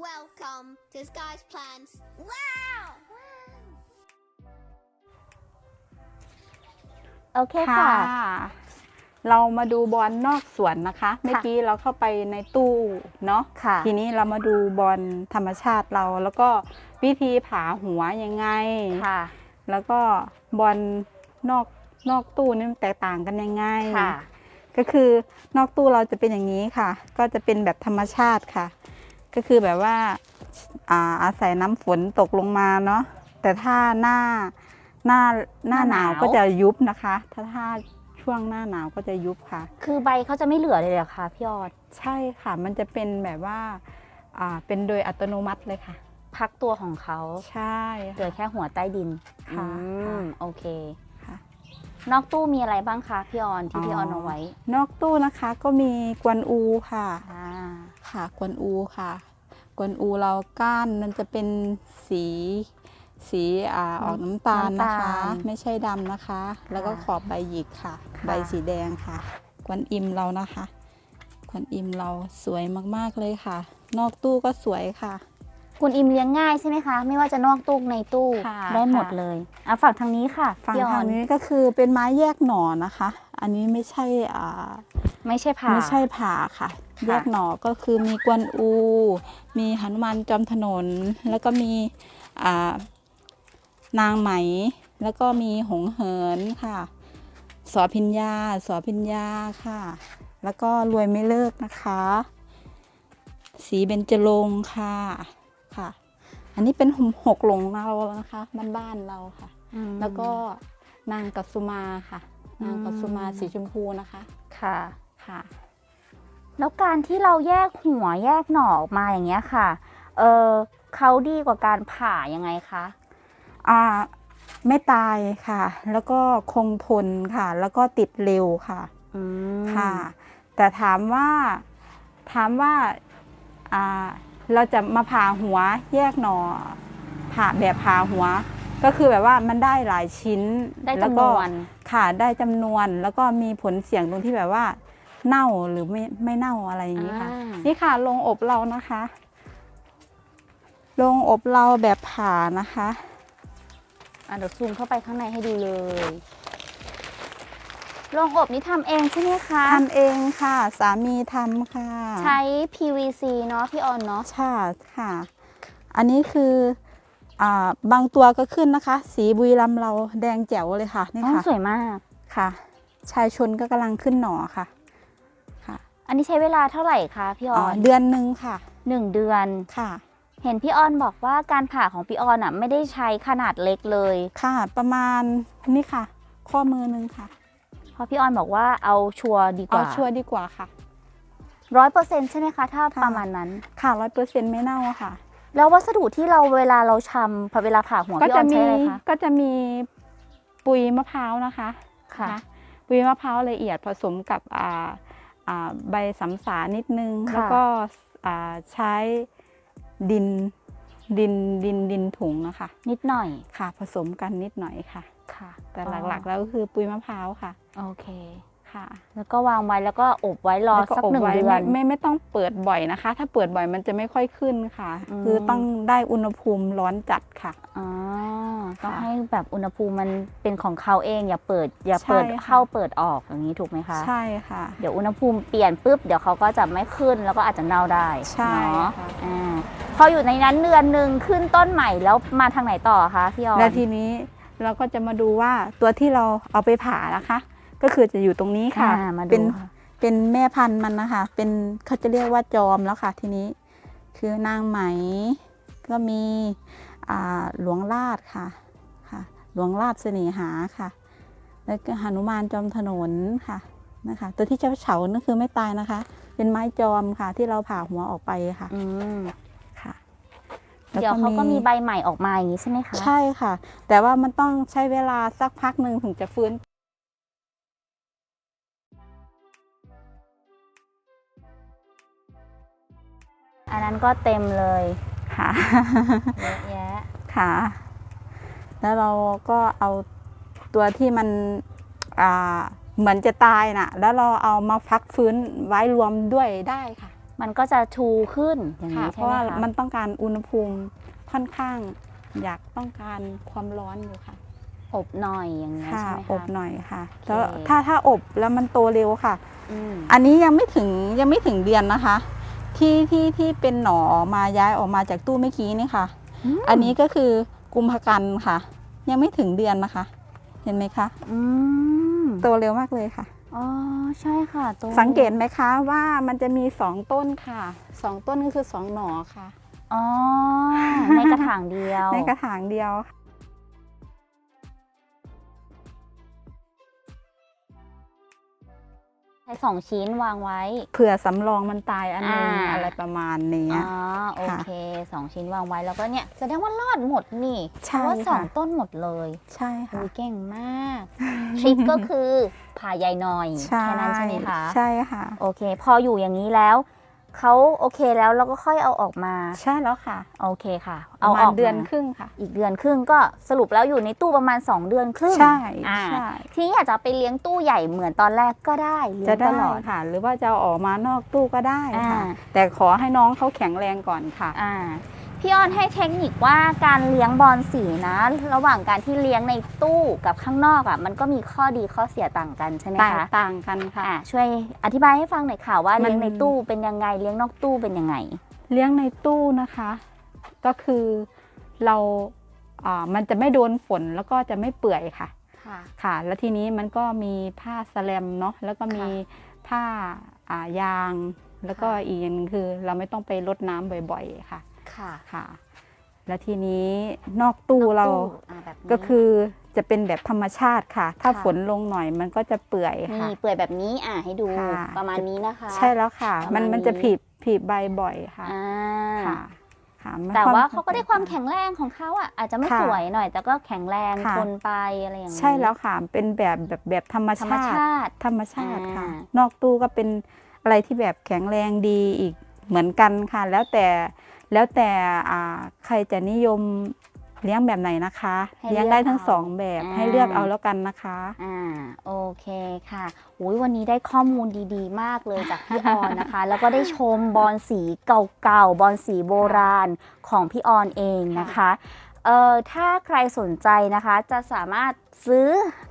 Welcome to Sky's Plans. Wow! โอเคค่ะค่ะ เรามาดูบอลนอกสวนนะคะ เมื่อกี้เราเข้าไปในตู้เนาะค่ะ ทีนี้เรามาดูบอลธรรมชาติเรา แล้วก็วิธีผาหัวยังไงค่ะ แล้วก็บอลนอกนอกตู้นี่มันแตกต่างกันยังไงค่ะ ก็คือนอกตู้เราจะเป็นอย่างนี้ค่ะ ก็จะเป็นแบบธรรมชาติค่ะ ก็คือแบบว่าอ่าอาศัยน้ำฝนตกลงมาเนาะแต่ถ้าหน้าหน้าหน้าหหน้าหนาวนาวก็จะยุบนะคะ ถ้าถ้าช่วงหน้าหนาวก็จะยุบค่ะ คือใบเขาจะไม่เหลือเลยเหรอคะพี่ออดใช่ค่ะ มันจะเป็นแบบว่าอ่าเป็นโดยอัตโนมัติเลยค่ะ พักตัวของเขาใช่เหลือแค่หัวใต้ดินค่ะอืมค่ะโอเคค่ะนอกตู้มีอะไรบ้างคะพี่ออนที่พี่ออนเอาไว้ นอกตู้นะคะก็มีกวนอูค่ะอ่าค่ะกวนอูค่ะ กวนอูเราก้านมันจะเป็นสีสีอ่าออกน้ำตาลนะคะ ไม่ใช่ดำนะคะ แล้วก็ขอบใบหยิกค่ะ ใบสีแดงค่ะ กวนอิมเรานะคะ กวนอิมเราสวยมากๆเลยค่ะ นอกตู้ก็สวยค่ะคุณอิมเลี้ยงง่ายใช่ไหมคะ ไม่ว่าจะนอกตู้ในตู้ค่ะได้หมดค่ะเลยอะฝั่งทางนี้ค่ะฝั่งพี่ออทานงนี้ก็คือเป็นไม้แยกหน่อนะคะ อันนี้ไม่ใช่อ่า ไม่ใช่ผ่า ไม่ใช่ผ่าค่ะค่ะแยกหน่อก็คือมีกวนอู มีหนุมานจอมถนน แล้วก็มีอ่านางไหม แล้วก็มีหงเหินค่ะ สอพิญญา สอพิญญาค่ะ แล้วก็รวยไม่เลิกนะคะ สีเบญจรงค์ค่ะค่ะ อันนี้เป็นหมหกหลงเรานะคะบ้านๆเราค่ะอืมแล้วก็นางกัสสุมาค่ะ นางกัสสุมาอืมสีชมพูนะคะค่ะ ค่ะ แล้วการที่เราแยกหัวแยกหน่อออกมาอย่างเงี้ยค่ะ เออเขาดีกว่าการผ่ายังไงคะอ่าไม่ตายค่ะ แล้วก็คงทนค่ะ แล้วก็ติดเร็วค่ะอืมค่ะ แต่ถามว่าถามว่าอ่าเราจะมาผ่าหัวแยกหนอผ่าแบบผ่าหัว ก็คือแบบว่ามันได้หลายชิ้นได้แล้วจำนก็วนค่ะได้จำนวนแล้วก็มีผลเสี่ยงตรงที่แบบว่า เน่าหรือไม่ไม่เน่าอะไรอย่างนี้ค่ะ อ่านี่ค่ะโรงอบเรานะคะโรงอบเราแบบผ่านะคะ อะเดี๋ยวซูมเข้าไปข้างในให้ดูเลยโรงอบนี้ทำเองใช่ไหมคะ ทำเองค่ะ สามีทำค่ะใช้ PVC เนาะพี่ออนเนาะใช่ค่ะ อันนี้คืออ่าบางตัวก็ขึ้นนะคะ สีบุรีรัมย์เราแดงแจ๋วเลยค่ะนี่อ๋อค่ะสวยมาก ค่ะ ชายชนก็กำลังขึ้นหน่อค่ะค่ะ อันนี้ใช้เวลาเท่าไหร่คะพี่ออ๋ออนเดือนหนึ่งค่ะหนึ่งเดือน ค่ะ เห็นพี่ออนบอกว่าการผ่าของพี่ออนอะไม่ได้ใช้ขนาดเล็กเลย ค่ะประมาณนี่ค่ะ ข้อมือหนึ่งค่ะเพราะพี่ออนบอกว่าเอาชัวร์ดีกเอาว่าชัวร์ดีกว่าค่ะ ร้อยเปอร์เซ็นต์ใช่ไหมคะ ถ้าค่ะ ประมาณนั้น ค่ะร้อยเปอร์เซ็นต์ไม่เน่าค่ะ แล้ววัสดุที่เราเวลาเราชำพอเวลาผ่าหัวก็พี่อจะอนใช้มีอะไรคะก็จะมีปุยมะพร้าวนะคะ ค่ะนปุยมะพร้าวละเอียดผสมกับอ่าอ่า ใบสำสานิดนึงค่ะแล้วก็อ่าใช้ดินดินดินดินถุงนะคะ นิดหน่อยค่ะ ผสมกันนิดหน่อยค่ะค่ะ แต่หลักๆแล้วก็คือปุยมะพร้าวค่ะ โอเคค่ะ แล้วก็วางไว้แล้วก็อบไว้รอแล้วก็สักอบหนึ่งไว้เดือไม่นไม่ไม่ต้องเปิดบ่อยนะคะ ถ้าเปิดบ่อยมันจะไม่ค่อยขึ้นค่ะอืมคือต้องได้อุณหภูมิร้อนจัดค่ะอ๋อ ต้องค่ะให้แบบอุณหภูมิมันเป็นของเขาเองอย่าเปิด อย่าเปิดใช่ค่ะเข้าเปิดออกอย่างนี้ถูกไหมคะใช่ค่ะ เดี๋ยวอุณหภูมิเปลี่ยนปุ๊บเดี๋ยวเขาก็จะไม่ขึ้นแล้วก็อาจจะเน่าได้ใช่เนาะค่ะอ่าพออยู่ในนั้นเดือนหนึ่งขึ้นต้นใหม่แล้วมาทางไหนต่อคะพี่ออนแล้วทีนี้เราก็จะมาดูว่าตัวที่เราเอาไปผ่านะคะ ก็คือจะอยู่ตรงนี้ค่ะอ่ามาเป็ดูนค่ะเป็นแม่พันธุ์มันนะคะ เป็นเขาจะเรียกว่าจอมแล้วค่ะ ทีนี้คือนางไหมก็มีอ่าหลวงราชค่ะค่ะ หลวงราชเสน่หาค่ะ แล้วก็หนุมานจอมถนนค่ะนะคะ ตัวที่เจ้าเฉานั่นคือไม่ตายนะคะ เป็นไม้จอมค่ะ ที่เราผ่าหัวออกไปค่ะอืมค่ะเดี๋ยวเขาก็มีใบใหม่ออกมาอย่างนี้ใช่ไหมคะใช่ค่ะ แต่ว่ามันต้องใช้เวลาสักพักหนึ่งถึงจะฟื้นอันนั้นก็เต็มเลยค่ะเยอะแยะค่ะ แล้วเราก็เอาตัวที่มันอ่าเหมือนจะตายน่ะ แล้วเราเอามาพักฟื้นไว้รวมด้วยได้ค่ะ มันก็จะชูขึ้นอย่างค่ะนี้เพใช่ราะไหมว่าคะมันต้องการอุณหภูมิค่อนข้าง อยากต้องการความร้อนอยู่ค่ะ อบหน่อยอย่างนี้ยค่ะใช่ไหมอบคะหน่อยค่ะโอเคแล้วถ้าถ้าอบแล้วมันโตเร็วค่ะอืมอันนี้ยังไม่ถึงยังไม่ถึงเดือนนะคะ ที่ที่ที่เป็นหนอออกมาย้ายออกมาจากตู้เมื่อกี้นี่ค่ะ อันนี้ก็คือ กุมภกันค่ะ ยังไม่ถึงเดือนนะคะ เห็นไหมคะอืมโตเร็วมากเลยค่ะ อ๋อใช่ค่ะตัวสังเกตไหมคะว่ามันจะมีสองต้นค่ะสองต้นก็คือสองหน่อค่ะ อ๋อ ในกระถางเดียว ในกระถางเดียว สองชิ้นวางไว้เผื่อสำรองมันตายอันหนึงอ่า อะไรประมาณนี้อ๋อโอเคสองชิ้นวางไว้แล้วก็เนี่ยแสดงว่ารอดหมดนี่เพใช่ราะว่าสองค่ะ ต้นหมดเลยใช่ค่ะ อุ๊ยเก่งมากทริคก็คือผ่าใยหน่อยใช่แค่นั้นใช่ไหมคะ ใช่ค่ะ โอเค พออยู่อย่างนี้แล้ว เขาโอเคแล้วเราก็ค่อยเอาออกมาใช่แล้วค่ะ โอเคค่ะปเอาระอมาณอกเดือนมาครึ่งค่ะ อีกเดือนครึ่งก็สรุปแล้วอยู่ในตู้ประมาณ 2 เดือนครึ่งใช่อ่าใช่ทีนี้อยากจะไปเลี้ยงตู้ใหญ่เหมือนตอนแรกก็ได้เลี้ยจะงตได้ลอดค่ะ หรือว่าจะเอาออกมานอกตู้ก็ได้ค่ะอ่าแต่ขอให้น้องเขาแข็งแรงก่อนค่ะอ่า พี่ออนให้เทคนิคว่าการเลี้ยงบอลสีนะ ระหว่างการที่เลี้ยงในตู้กับข้างนอกอะมันก็มีข้อดีข้อเสียต่างกันใช่ไหมต่างคะต่างกันค่ะอ่าช่วยอธิบายให้ฟังหน่อยค่ะว่ามันเลี้ยงในตู้เป็นยังไงเลี้ยงนอกตู้เป็นยังไง เลี้ยงในตู้นะคะ ก็คือเราอ่ามันจะไม่โดนฝนแล้วก็จะไม่เปื่อยค่ะค่ะค่ะแล้วทีนี้มันก็มีผ้าสแลมเนาะแล้วก็มีผ้าอ่ายาง แล้วก็ค่ะอีกอย่างหนึ่งคือ เราไม่ต้องไปรดน้ำบ่อย ๆ ค่ะ ค่ะ ค่ะ แล้วทีนี้นอกตู้เราอ่แบบนี้ ก็คือจะเป็นแบบธรรมชาติค่ะ ถ้าค่ะ ฝนลงหน่อยมันก็จะเปื่อยค่ะ นี่เปื่อยแบบนี้อ่าให้ดูค่ะ ประมาณนี้นะคะ ใช่แล้วค่ะ ประมัมานณมันจะนี้ ผีบผีบใบบ่อยค่ะ อ่าค่ะ ค่ะมันแต่ว่าค่อน เขาก็ได้ความแข็งแรงของเขาอะอาจจะไม่ค่ะสวยหน่อย แต่ก็แข็งแรงค่ะ ทนไปอะไรอย่างนี้ใช่แล้วค่ะ เป็นแบบแบบแบบธรรมธรรมชาติ ชาติ ธรรมชาติค่ะ อ่านอกตู้ก็เป็นอะไรที่แบบแข็งแรงดีอีกเหมือนกันค่ะ แล้วแต่ แล้วแต่อ่าใครจะนิยมเลี้ยงแบบไหนนะคะ เลี้ยงได้ทั้งสองแบบให้เลือกเอาแล้วกันนะคะ อ่าโอเคค่ะอุยวันนี้ได้ข้อมูลดีๆ มากเลยจากพี่ออนนะคะ แล้วก็ได้ชมบอลสีเก่าๆบอลสีโบราณของพี่ออนเองนะคะเอ่อถ้าใครสนใจนะคะจะสามารถซื้อ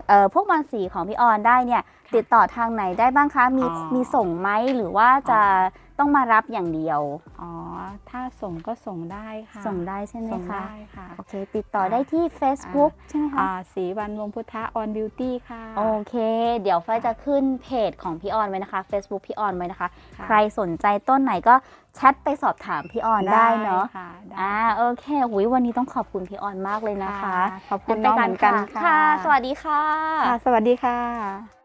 เอ่อพวกบอลสีของพี่ออนได้เนี่ยติดต่อทางไหนได้บ้างคะมีอ๋อมีส่งไหมหรือว่าจะ ต้องมารับอย่างเดียว อ๋อ ถ้าส่งก็ส่งได้ค่ะส่งได้ใช่ไหมส่งคะได้ค่ะ โอเค ติดต่อได้ที่ Facebook ใช่ไหมคะอ่าสีวันวงพุทธะออนบิวตี้ค่ะ โอเค เดี๋ยวฝ้ายจะขึ้นเพจของพี่ออนไว้นะคะ Facebook พี่ออนไว้นะคะ ค่ะใครสนใจต้นไหนก็แชทไปสอบถามพี่ออนได้เนาะค่ะได้อ่าโอเคหุยวันนี้ต้องขอบคุณพี่ออนมากเลยนะคะขอบคุณน้องเหมือนกันค่ะ สวัสดีค่ะ ค่ะ สวัสดีค่ะ